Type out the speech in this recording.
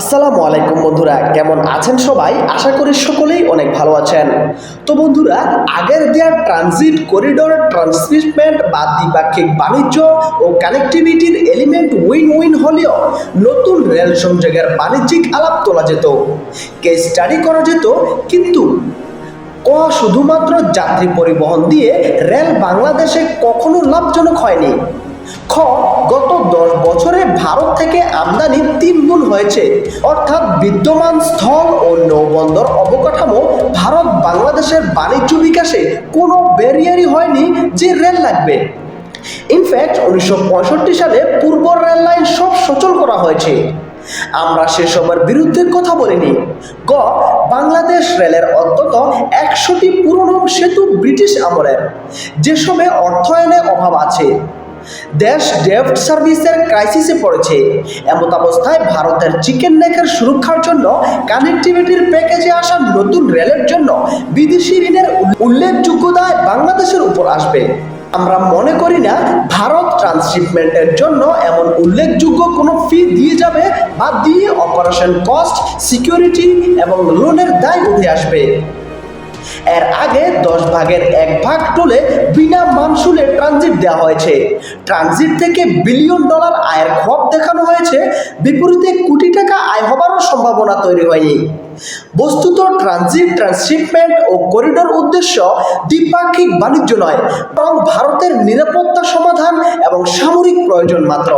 আসসালামু আলাইকুম বন্ধুরা, কেমন আছেন সবাই? আশা করি সকলেই অনেক ভালো আছেন। তো বন্ধুরা, আগের দেওয়া ট্রানজিট করিডোর ট্রান্সমিটমেন্ট বা দ্বিপাক্ষিক বাণিজ্য ও কানেক্টিভিটির এলিমেন্ট উইন উইন হলেও নতুন রেল সংযোগের বাণিজ্যিক আলাপ তোলা যেত। কেস স্টাডি করা যেত, কিন্তু ক শুধুমাত্র যাত্রী পরিবহন দিয়ে রেল বাংলাদেশে কখনো লাভজনক হয়নি। খ, গত দশ বছরে ভারত থেকে আমদানি তিন গুণ হয়েছে। অর্থাৎ বিদ্যমান স্থল ও নৌবন্দর অবকাঠামো ভারত বাংলাদেশের বাণিজ্য বিকাশে কোনো ব্যারিয়ারই হয়নি যে রেল লাগবে। ইনফ্যাক্ট উনিশশো পঁয়ষট্টি সালে পূর্ব রেল লাইন সব সচল করা হয়েছে। আমরা সেসবের বিরুদ্ধে কথা বলিনি। গ, বাংলাদেশ রেলের অন্তত একশোটি পুরনো সেতু ব্রিটিশ আমলের। যেসবে অর্থায়নে অভাব আছে। দেশ ডেফট সার্ভিসের ক্রাইসিসে পড়েছে। এমত অবস্থায় ভারতের চিকেন নেকের সুরক্ষার জন্য কানেক্টিভিটির প্যাকেজে আসা নতুন রেলের জন্য বিদেশি ঋণের উল্লেখযোগ্য দায় বাংলাদেশের উপর আসবে। আমরা মনে করি না ভারত ট্রান্সশিপমেন্টের জন্য এমন উল্লেখযোগ্য কোনো ফি দিয়ে যাবে বা দিয়ে অপারেশন কস্ট, সিকিউরিটি এবং লোনের দায় উঠে আসবে। এর আগে দশ ভাগের এক ভাগ তুলে বিনা মানসুলে ট্রানজিট দেওয়া হয়েছে। ট্রানজিট থেকে বিলিয়ন ডলার আয়ের খব দেখানো হয়েছে। বিপরীতে কোটি টাকা আয় হবারও সম্ভাবনা তৈরি হয়নি। বস্তুত ট্রানজিট ট্রান্সশিপমেন্ট ও করিডোর উদ্দেশ্য দ্বিপাক্ষিক বাণিজ্য নয়, বরং ভারতের নিরাপত্তা সমাধান এবং সামরিক প্রয়োজন মাত্র।